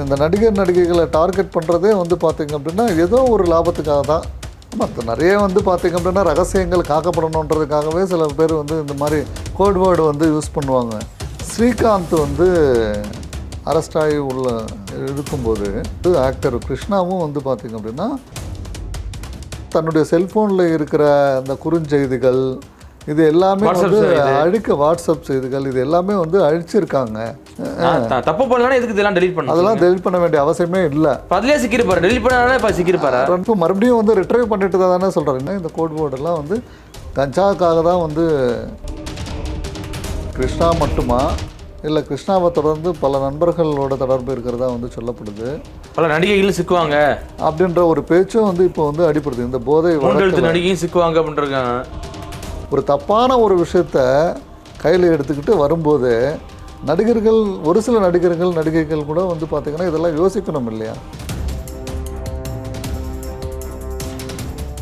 இந்த நடிகர் நடிகைகளை டார்கெட் பண்ணுறதே வந்து பார்த்திங்க அப்படின்னா ஏதோ ஒரு லாபத்துக்காக தான். மற்ற நிறைய வந்து பார்த்திங்க அப்படின்னா ரகசியங்கள் காக்கப்படணுன்றதுக்காகவே சில பேர் வந்து இந்த மாதிரி கோட் வேர்டு வந்து யூஸ் பண்ணுவாங்க. ஸ்ரீகாந்த் வந்து அரெஸ்ட் ஆகி உள்ள இருக்கும்போது ஆக்டர் கிருஷ்ணாவும் வந்து பார்த்திங்க அப்படின்னா தன்னுடைய செல்ஃபோனில் இருக்கிற அந்த குறுஞ்செய்திகள் இது எல்லாமே வந்து. அழிக்க வாட்ஸ்அப் செய்திகள் இது எல்லாமே வந்து அழிச்சிருக்காங்க. தப்பு பண்ணலன்னா எதுக்கு இதெல்லாம் டெலீட் பண்ண அதெல்லாம் டெலிட் பண்ண வேண்டிய அவசியமே இல்லை. அதுலயே சிக்கிருப்பாரு டெலீட் பண்ணாலே இப்ப சிக்கிருப்பாரா இப்போ மறுபடியும் வந்து ரிட்ரைவ் பண்ணிட்டு தான் தானே சொல்கிறாங்க இந்த கோட் போர்டெல்லாம் வந்து கஞ்சாவுக்காக தான் வந்து கிருஷ்ணா மட்டுமா? இல்லை கிருஷ்ணாவை தொடர்ந்து பல நண்பர்களோட தொடர்பு இருக்கிறதா வந்து சொல்லப்படுது. பல நடிகைகளும் சிக்குவாங்க. அப்படின்ற ஒரு பேச்சும் வந்து இப்போ வந்து அடிப்படுது இந்த போதை நடிகையும் சிக்குவாங்க அப்படின்ட்டு இருக்காங்க. ஒரு தப்பான ஒரு விஷயத்த கையில் எடுத்துக்கிட்டு வரும்போது நடிகர்கள் ஒரு சில நடிகர்கள் நடிகைகள் கூட வந்து பார்த்திங்கன்னா இதெல்லாம் யோசிக்கணும் இல்லையா?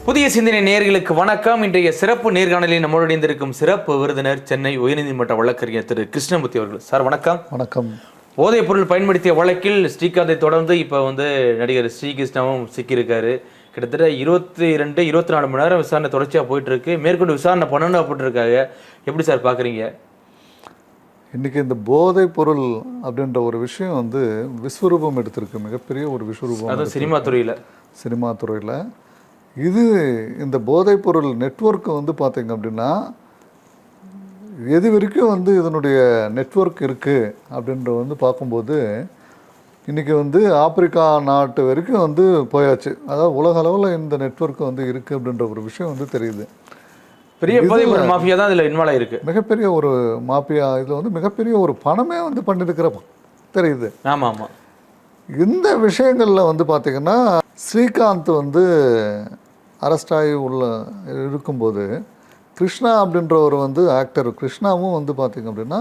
புதிய சிந்தனை நேயர்களுக்கு வணக்கம். இன்றைய சிறப்பு நேர்காணலில் நம்மோடு இணைந்திருக்கும் சிறப்பு விருந்தினர் சென்னை உயர்நீதிமன்ற வழக்கறிஞர் திரு கிருஷ்ணமூர்த்தி அவர்கள். சார் வணக்கம். வணக்கம். போதைப் பொருள் பயன்படுத்திய வழக்கில் ஸ்ரீகாந்தை தொடர்ந்து இப்போ வந்து நடிகர் ஸ்ரீகிருஷ்ணாவும் சிக்கியிருக்காரு. கிட்டத்தட்ட இருபத்தி ரெண்டு இருபத்தி நாலு மணி நேரம் விசாரணை தொடர்ச்சியாக போயிட்டு இருக்கு மேற்கொண்டு விசாரணை பண்ணணும் அப்படின்ட்டு எப்படி சார் பார்க்குறீங்க? இன்றைக்கி இந்த போதைப் பொருள் அப்படின்ற ஒரு விஷயம் வந்து விஸ்வரூபம் எடுத்திருக்கு. மிகப்பெரிய ஒரு விஸ்வரூபம் அதுவும் சினிமா துறையில். சினிமா துறையில். இது இந்த போதைப் பொருள் நெட்வொர்க் வந்து பார்த்தீங்க அப்படின்னா எது வரைக்கும் வந்து இதனுடைய நெட்வொர்க் இருக்குது அப்படின்ற வந்து பார்க்கும்போது இன்றைக்கி வந்து ஆப்பிரிக்கா நாட்டு வரைக்கும் வந்து போயாச்சு. அதாவது உலக அளவில் இந்த நெட்வொர்க் வந்து இருக்குது அப்படின்ற ஒரு விஷயம் வந்து தெரியுது. பெரிய பொருள் மாஃபியா தான் இதில் இன்வால்வ் ஆயிருக்கு. மிகப்பெரிய ஒரு மாப்பியா இதில் வந்து மிகப்பெரிய ஒரு பணமே வந்து பண்ணியிருக்கிற தெரியுது. ஆமாம். ஆமாம் இந்த விஷயங்களில் வந்து பார்த்திங்கன்னா ஸ்ரீகாந்த் வந்து அரெஸ்ட் ஆகி உள்ள இருக்கும்போது கிருஷ்ணா அப்படின்றவர் வந்து ஆக்டர் கிருஷ்ணாவும் வந்து பார்த்திங்க அப்படின்னா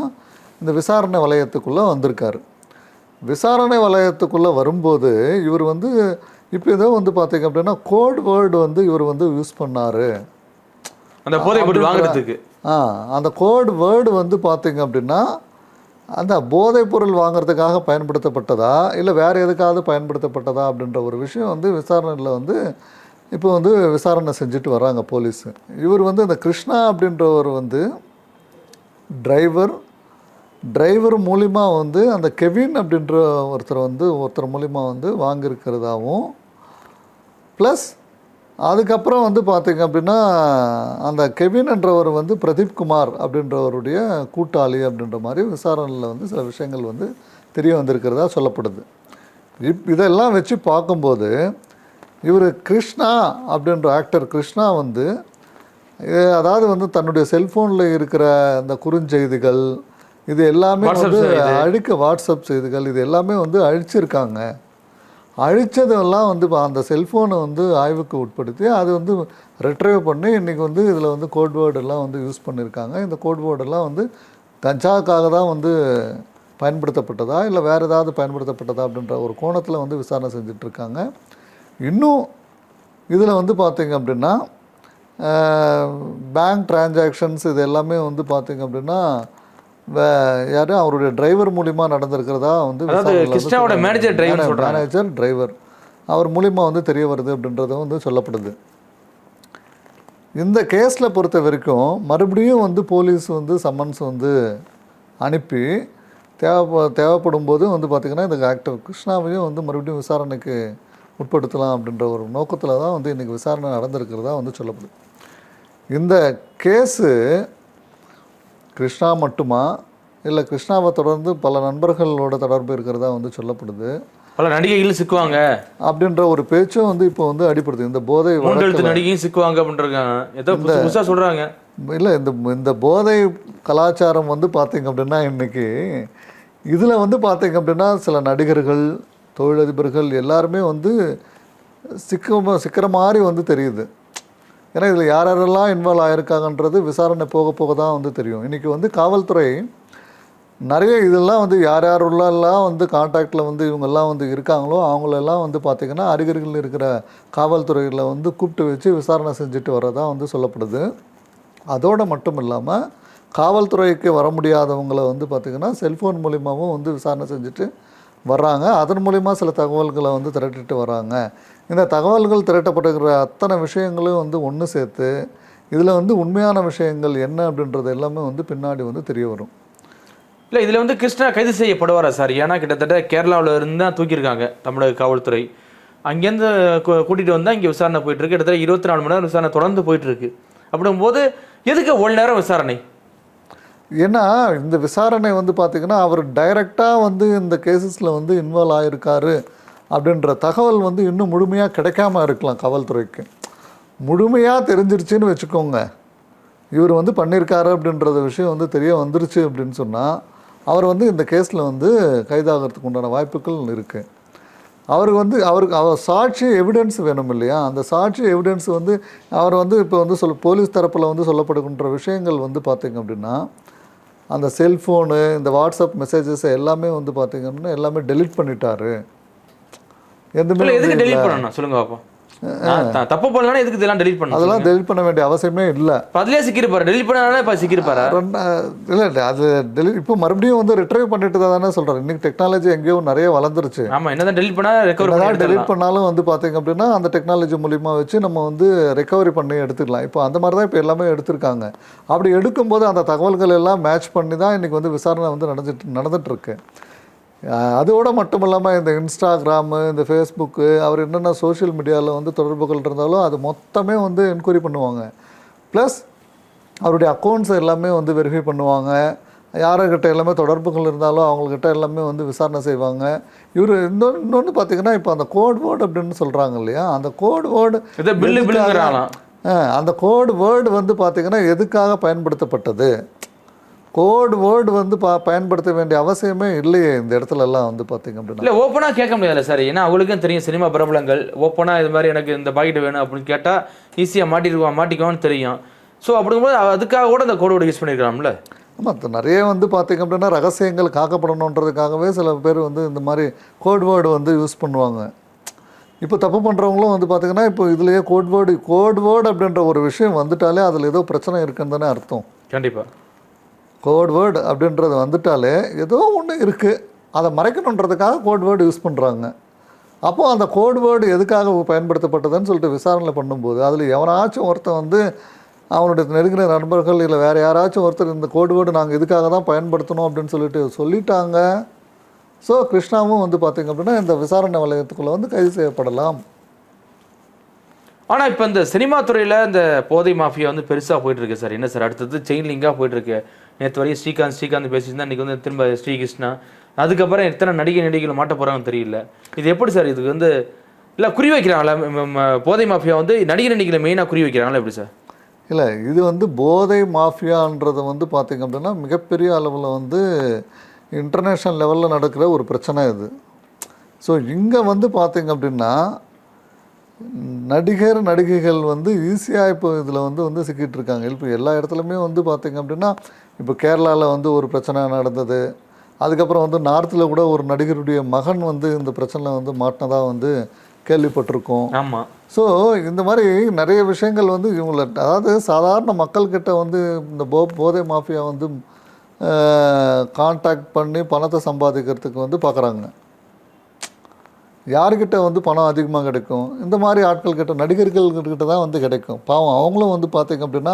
இந்த விசாரணை வலயத்துக்குள்ளே வந்திருக்காரு. விசாரணை வலயத்துக்குள்ளே வரும்போது இவர் வந்து இப்போ ஏதோ வந்து பார்த்திங்க அப்படின்னா கோட் வேர்டு வந்து இவர் வந்து யூஸ் பண்ணார். அந்த பொருள் வாங்குறதுக்கு. ஆ அந்த கோட் வேர்டு வந்து பார்த்தீங்க அப்படின்னா அந்த போதைப் பொருள் வாங்குறதுக்காக பயன்படுத்தப்பட்டதா இல்லை வேறு எதுக்காவது பயன்படுத்தப்பட்டதா அப்படின்ற ஒரு விஷயம் வந்து விசாரணையில் வந்து இப்போ வந்து விசாரணை செஞ்சுட்டு வராங்க போலீஸ். இவர் வந்து இந்த கிருஷ்ணா அப்படின்றவர் வந்து டிரைவர் டிரைவர் மூலிமா வந்து அந்த கெவின் அப்படின்ற ஒருத்தர் வந்து ஒருத்தர் மூலிமா வந்து வாங்கியிருக்கிறதாகவும் ப்ளஸ் அதுக்கப்புறம் வந்து பார்த்தீங்க அப்படின்னா அந்த கெவின் என்றவர் வந்து பிரதீப் குமார் அப்படின்றவருடைய கூட்டாளி அப்படின்ற மாதிரி விசாரணையில் வந்து சில விஷயங்கள் வந்து தெரிய வந்திருக்கிறதா சொல்லப்படுது. இப் இதெல்லாம் வச்சு பார்க்கும்போது இவர் கிருஷ்ணா அப்படின்ற ஆக்டர் கிருஷ்ணா வந்து அதாவது வந்து தன்னுடைய செல்ஃபோனில் இருக்கிற அந்த குறுஞ்செய்திகள் இது எல்லாமே வந்து. அழிக்க வாட்ஸ்அப் செய்திகள் இது எல்லாமே வந்து அழிச்சிருக்காங்க அழிச்சதெல்லாம் வந்து இப்ப அந்த செல்ஃபோனை வந்து ஆய்வுக்கு உட்படுத்தி அது வந்து ரெட்ரைவ் பண்ணி இன்றைக்கி வந்து இதில் வந்து கோட் வேர்டெல்லாம் வந்து யூஸ் பண்ணியிருக்காங்க இந்த கோட் வேர்டெல்லாம் வந்து கஞ்சாவுக்காக தான் வந்து பயன்படுத்தப்பட்டதா இல்லை வேறு ஏதாவது பயன்படுத்தப்பட்டதா அப்படின்ற ஒரு கோணத்தில் வந்து விசாரணை செஞ்சிட்ருக்காங்க இன்னும் இதில் வந்து பார்த்தீங்க அப்படின்னா பேங்க் டிரான்சாக்ஷன்ஸ் இது எல்லாமே வந்து பார்த்தீங்க அப்படின்னா யாரு? அவருடைய டிரைவர் மூலிமா நடந்திருக்கிறதா வந்து கிருஷ்ணாவோட ன்னு சொல்றாங்க. மேனேஜர் டிரைவர் அவர் மூலிமா வந்து தெரிய வருது அப்படின்றது வந்து சொல்லப்படுது. இந்த கேஸில் பொறுத்த வரைக்கும் மறுபடியும் வந்து போலீஸ் வந்து சம்மன்ஸ் வந்து அனுப்பி தேவை தேவைப்படும் போது வந்து பார்த்திங்கன்னா இந்த ஆக்டர் கிருஷ்ணாவையும் வந்து மறுபடியும் விசாரணைக்கு உட்படுத்தலாம் அப்படின்ற ஒரு நோக்கத்தில் தான் வந்து இன்றைக்கி விசாரணை நடந்திருக்கிறதா வந்து சொல்லப்படுது. இந்த கேஸு கிருஷ்ணா மட்டுமா? இல்லை கிருஷ்ணாவை தொடர்ந்து பல நண்பர்களோட தொடர்பு இருக்கிறதா வந்து சொல்லப்படுது. பல நடிகைகளும் சிக்குவாங்க. அப்படின்ற ஒரு பேச்சும் வந்து இப்போ வந்து அடிப்படுது இந்த போதை நடிகையும் சிக்குவாங்க ஏதோ புதுசாக சொல்கிறாங்க இல்லை இந்த இந்த போதை கலாச்சாரம் வந்து பார்த்தீங்க அப்படின்னா இன்னைக்கு இதில் வந்து பார்த்தீங்க அப்படின்னா சில நடிகர்கள் தொழிலதிபர்கள் எல்லாருமே வந்து சிக்க சிக்கிற மாதிரி வந்து தெரியுது. ஏன்னா இதில் யார் யாரெல்லாம் இன்வால்வ் ஆகிருக்காங்கன்றது விசாரணை போக போக தான் வந்து தெரியும். இன்றைக்கி வந்து காவல்துறை நிறைய இதெல்லாம் வந்து யார் யார் உள்ளெல்லாம் வந்து காண்டாக்டில் வந்து இவங்கெல்லாம் வந்து இருக்காங்களோ அவங்களெல்லாம் வந்து பார்த்திங்கன்னா அருகருகில் இருக்கிற காவல்துறையில் வந்து கூப்பிட்டு வச்சு விசாரணை செஞ்சுட்டு வரதா வந்து சொல்லப்படுது. அதோடு மட்டும் இல்லாமல் காவல்துறைக்கு வர முடியாதவங்கள வந்து பார்த்திங்கன்னா செல்ஃபோன் மூலிமாவும் வந்து விசாரணை செஞ்சுட்டு வர்றாங்க. அதன் மூலிமா சில தகவல்களை வந்து திரட்டிட்டு வராங்க இந்த தகவல்கள் திரட்டப்பட்டிருக்கிற அத்தனை விஷயங்களும் வந்து ஒன்று சேர்த்து இதில் வந்து உண்மையான விஷயங்கள் என்ன அப்படின்றது எல்லாமே வந்து பின்னாடி வந்து தெரிய வரும். இல்லை இதில் வந்து கிருஷ்ணா கைது செய்யப்படுவாரா சார்? ஏன்னா கிட்டத்தட்ட கேரளாவில் இருந்து தான் தூக்கியிருக்காங்க தமிழக காவல்துறை. அங்கேருந்து கூட்டிகிட்டு கூட்டிட்டு இங்கே விசாரணை போயிட்டுருக்கு கிட்டத்தட்ட இருபத்தி நாலு மணி நேரம் விசாரணை தொடர்ந்து போயிட்டுருக்கு அப்படிங்கும்போது எதுக்கு ஒரு நேரம் விசாரணை? ஏன்னா இந்த விசாரணை வந்து பார்த்திங்கன்னா அவர் டைரெக்டாக வந்து இந்த கேசஸில் வந்து இன்வால்வ் ஆகியிருக்காரு அப்படின்ற தகவல் வந்து இன்னும் முழுமையாக கிடைக்காம இருக்கலாம் காவல்துறைக்கு. முழுமையாக தெரிஞ்சிருச்சுன்னு வச்சுக்கோங்க. இவர் வந்து பண்ணியிருக்காரு அப்படின்றத விஷயம் வந்து தெரிய வந்துருச்சு அப்படின்னு சொன்னால் அவர் வந்து இந்த கேஸில் வந்து கைதாகிறதுக்கு உண்டான வாய்ப்புகள் இருக்குது அவருக்கு வந்து அவருக்கு அவர் சாட்சி எவிடன்ஸ் வேணும் இல்லையா? அந்த சாட்சி எவிடன்ஸ் வந்து அவர் வந்து இப்போ வந்து சொல் போலீஸ் தரப்பில் வந்து சொல்லப்படுகின்ற விஷயங்கள் வந்து பார்த்திங்க அப்படின்னா அந்த செல்ஃபோனு இந்த வாட்ஸ்அப் மெசேஜஸ் எல்லாமே வந்து பார்த்தீங்க அப்படின்னா எல்லாமே டெலீட் பண்ணிட்டாரு. எதுவுமே சொல்லுங்க த- தப்பு பண்ணலன்னா எதுக்கு இதெல்லாம் டெலீட் பண்ணணும் அதெல்லாம் டெலிட் பண்ண வேண்டிய அவசியமே இல்லை. அதுலேயே சிக்கிருப்பாரு. டெலீட் பண்ணாலே இப்போ சிக்கிருப்பாரா? இல்லை அது டெலிட் இப்போ மறுபடியும் வந்து ரிட்ரைவ் பண்ணிட்டு தான் தானே சொல்கிறேன் இன்றைக்கி டெக்னாலஜி எங்கேயோ நிறைய வளர்ந்துருச்சு. ஆமா என்னதான் டெலீட் பண்ணா ரெக்கவர் பண்ணி டெலிட் பண்ணாலும் வந்து பார்த்தீங்க அப்படின்னா அந்த டெக்னாலஜி மூலிமா வச்சு நம்ம வந்து ரெக்கவரி பண்ணி எடுத்துக்கலாம். இப்போ அந்த மாதிரி தான் இப்போ எல்லாமே எடுத்திருக்காங்க. அப்படி எடுக்கும்போது அந்த தகவல்கள் எல்லாம் மேட்ச் பண்ணி தான் இன்றைக்கி வந்து விசாரணை வந்து நடந்துட்டு நடந்துட்டுருக்கு அதோட மட்டும் இல்லாமல் இந்த இன்ஸ்டாகிராமு இந்த ஃபேஸ்புக்கு அவர் என்னென்ன சோஷியல் மீடியாவில் வந்து தொடர்புகள் இருந்தாலும் அது மொத்தமே வந்து என்கொயரி பண்ணுவாங்க. ப்ளஸ் அவருடைய அக்கௌண்ட்ஸ் எல்லாமே வந்து வெரிஃபை பண்ணுவாங்க. யாருக்கிட்ட எல்லாமே தொடர்புகள் இருந்தாலும் அவங்கக்கிட்ட எல்லாமே வந்து விசாரணை செய்வாங்க. இவர் இன்னொன்று இன்னொன்று பார்த்தீங்கன்னா இப்போ அந்த கோட் வேர்டு அப்படின்னு சொல்கிறாங்க இல்லையா? அந்த கோட் வேர்டு அந்த கோட் வேர்டு வந்து பார்த்தீங்கன்னா எதுக்காக பயன்படுத்தப்பட்டது? கோட் வேர்டு வந்து பா பயன்படுத்த வேண்டிய அவசியமே இல்லையே இந்த இடத்துல எல்லாம் வந்து பார்த்தீங்க அப்படின்னா. இல்ல ஓப்பனா கேட்க முடியாதுல்ல சார் ஏன்னா அவங்களுக்கும் தெரியும் சினிமா பிரபலங்கள். ஓப்பனா இது மாதிரி எனக்கு இந்த பாக்கெட் வேணும் அப்படின்னு கேட்டா ஈஸியா மாட்டிடுவான் மாட்டிக்குவான்னு தெரியும். ஸோ அப்படிங்கும்போது அதுக்காக கூட இந்த கோடு யூஸ் பண்ணியிருக்கலாம்ல ஆமாம் நிறைய வந்து பார்த்தீங்க அப்படின்னா ரகசியங்கள் காக்கப்படணுன்றதுக்காகவே சில பேர் வந்து இந்த மாதிரி கோட் வேர்டு வந்து யூஸ் பண்ணுவாங்க. இப்போ தப்பு பண்ணுறவங்களும் வந்து பார்த்தீங்கன்னா இப்போ இதுலேயே கோட் வேர்டு கோட் வேர்டு அப்படின்ற ஒரு விஷயம் வந்துட்டாலே அதில் ஏதோ பிரச்சனை இருக்குன்னு தானே அர்த்தம். கண்டிப்பா. கோட் வேர்டு அப்படின்றது வந்துட்டாலே ஏதோ ஒன்று இருக்குது அதை மறைக்கணுன்றதுக்காக கோட் வேர்டு யூஸ் பண்ணுறாங்க அப்போது அந்த கோட் வேர்டு எதுக்காக பயன்படுத்தப்பட்டதுன்னு சொல்லிட்டு விசாரணை பண்ணும்போது அதில் எவனாச்சும் ஒருத்தன் வந்து அவனுடைய நெருங்கின நண்பர்கள் இல்லை வேறு யாராச்சும் ஒருத்தர் இந்த கோட் வேர்டு நாங்கள் இதுக்காக தான் பயன்படுத்தணும் அப்படின்னு சொல்லிட்டு சொல்லிட்டாங்க. ஸோ கிருஷ்ணாவும் வந்து பார்த்திங்க அப்படின்னா இந்த விசாரணை வலயத்துக்குள்ளே வந்து கைது செய்யப்படலாம். ஆனால் இப்போ இந்த சினிமா துறையில் இந்த போதை மாஃபியா வந்து பெருசாக போயிட்டுருக்கு சார். என்ன சார் அடுத்தது செயின் லிங்காக போயிட்டுருக்கு நேற்று வரையும் ஸ்ரீகாந்த் ஸ்ரீகாந்த் பேசியிருந்தா இன்னைக்கு வந்து திரும்ப ஸ்ரீகிருஷ்ணா. அதுக்கப்புறம் எத்தனை நடிகை நடிகைகள் மாட்ட போகிறாங்கன்னு தெரியல. இது எப்படி சார் இதுக்கு வந்து இல்லை குறி வைக்கிறாங்களா? ம- ம- போதை மாஃபியா வந்து நடிகை நடிகைகளை மெயினா குறி வைக்கிறாங்களா எப்படி சார்? இல்லை இது வந்து போதை மாஃபியான்றது வந்து பார்த்திங்க அப்படின்னா மிகப்பெரிய அளவில் வந்து இன்டர்நேஷ்னல் லெவலில் நடக்கிற ஒரு பிரச்சனை இது. ஸோ இங்கே வந்து பார்த்திங்க அப்படின்னா நடிகர் நடிகைகள் வந்து ஈஸியாக இப்போ இதில் வந்து வந்து சிக்கிட்டு இருக்காங்க இப்போ எல்லா இடத்துலையுமே வந்து பார்த்திங்க அப்படின்னா இப்போ கேரளாவில் வந்து ஒரு பிரச்சனை நடந்தது. அதுக்கப்புறம் வந்து நார்த்தில் கூட ஒரு நடிகருடைய மகன் வந்து இந்த பிரச்சனையில் வந்து மாட்டினதாக வந்து கேள்விப்பட்டிருக்கோம். ஆமா. ஸோ இந்த மாதிரி நிறைய விஷயங்கள் வந்து இவங்கள அதாவது சாதாரண மக்கள்கிட்ட வந்து இந்த போ போதை மாஃபியா வந்து காண்டாக்ட் பண்ணி பணத்தை சம்பாதிக்கிறதுக்கு வந்து பார்க்குறாங்க யாருக்கிட்ட வந்து பணம் அதிகமாக கிடைக்கும்? இந்த மாதிரி ஆட்கள் கிட்ட நடிகர்கள் கிட்ட தான் வந்து கிடைக்கும். பாவம் அவங்களும் வந்து பார்த்தீங்க அப்படின்னா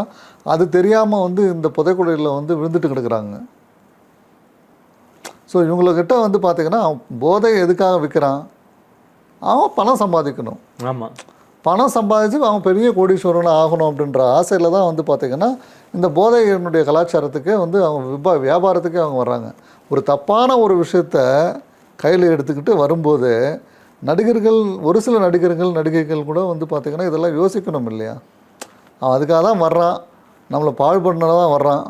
அது தெரியாமல் வந்து இந்த புதைக்குழியில் வந்து விழுந்துட்டு கிடக்குறாங்க. ஸோ இவங்கக்கிட்ட வந்து பார்த்தீங்கன்னா போதை எதுக்காக விற்கிறான் அவன் பணம் சம்பாதிக்கணும். ஆமா. பணம் சம்பாதிச்சு அவன் பெரிய கோடீஸ்வரன் ஆகணும் அப்படின்ற ஆசையில் தான் வந்து பார்த்திங்கன்னா இந்த போதையினுடைய கலாச்சாரத்துக்கே வந்து அவங்க விபா வியாபாரத்துக்கே அவங்க வர்றாங்க. ஒரு தப்பான ஒரு விஷயத்த கையில் எடுத்துக்கிட்டு வரும்போது நடிகர்கள் ஒரு சில நடிகர்கள் நடிகைகள் கூட வந்து பார்த்திங்கன்னா இதெல்லாம் யோசிக்கணும் இல்லையா? அவன் அதுக்காக தான் வர்றான். நம்மளை பாழ்பண்ண தான் வர்றான்.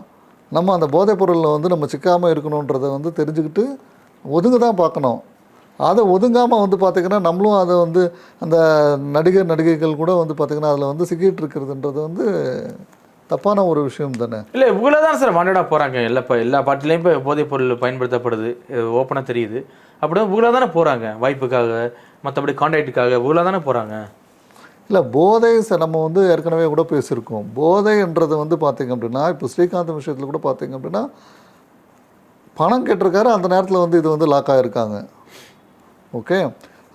நம்ம அந்த போதைப் பொருளில் வந்து நம்ம சிக்காமல் இருக்கணுன்றதை வந்து தெரிஞ்சுக்கிட்டு ஒதுங்க தான் பார்க்கணும். அதை ஒதுங்காமல் வந்து பார்த்திங்கன்னா நம்மளும் அதை வந்து அந்த நடிகர் நடிகைகள் கூட வந்து பார்த்திங்கன்னா அதில் வந்து சிக்கிட்டு இருக்கிறதுன்றது வந்து தப்பான ஒரு விஷயம் தானே? இல்ல இவ்வளோ தான் சார் வாண்டடா போறாங்க. எல்லா இப்போ எல்லா பாட்டிலையும் இப்போ போதைப் பொருள் பயன்படுத்தப்படுது. ஓப்பனா தெரியுது. அப்படியே இவ்வளோ தானே போறாங்க? வாய்ப்புக்காக மற்றபடி கான்டாக்டுக்காக இவ்வளோ தானே போறாங்க? இல்லை போதை நம்ம வந்து ஏற்கனவே கூட பேசியிருக்கோம். போதைன்றது வந்து பார்த்திங்க அப்படின்னா இப்போ ஸ்ரீகாந்த் விஷயத்தில் கூட பார்த்திங்க அப்படின்னா பணம் கேட்டிருக்காரு அந்த நேரத்தில் வந்து இது வந்து லாக் ஆகிருக்காங்க ஓகே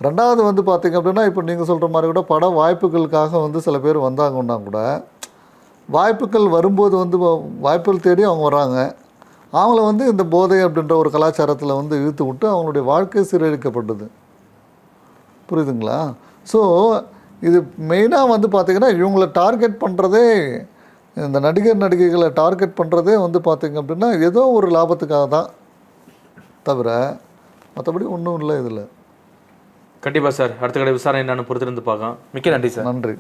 ரெண்டாவது வந்து பார்த்தீங்க அப்படின்னா இப்போ நீங்கள் சொல்கிற மாதிரி கூட பட வாய்ப்புகளுக்காக வந்து சில பேர் வந்தாங்கன்னா கூட வாய்ப்புகள் வரும்போது வந்து வாய்ப்புகள் தேடி அவங்க வராங்க. அவங்கள வந்து இந்த போதை அப்படின்ற ஒரு கலாச்சாரத்தில் வந்து இழுத்து விட்டு அவங்களுடைய வாழ்க்கை சீரழிக்கப்படுது புரியுதுங்களா? ஸோ இது மெயினாக வந்து பார்த்திங்கன்னா இவங்கள டார்கெட் பண்ணுறதே இந்த நடிகர் நடிகைகளை டார்கெட் பண்ணுறதே வந்து பார்த்திங்க அப்படின்னா ஏதோ ஒரு லாபத்துக்காக தான் தவிர மற்றபடி ஒன்றும் இல்லை இதில். கண்டிப்பா சார். அடுத்த கடை விசாரணை என்னன்னு பொறுத்திருந்து பார்க்கலாம். மிக்க நன்றி சார். நன்றி.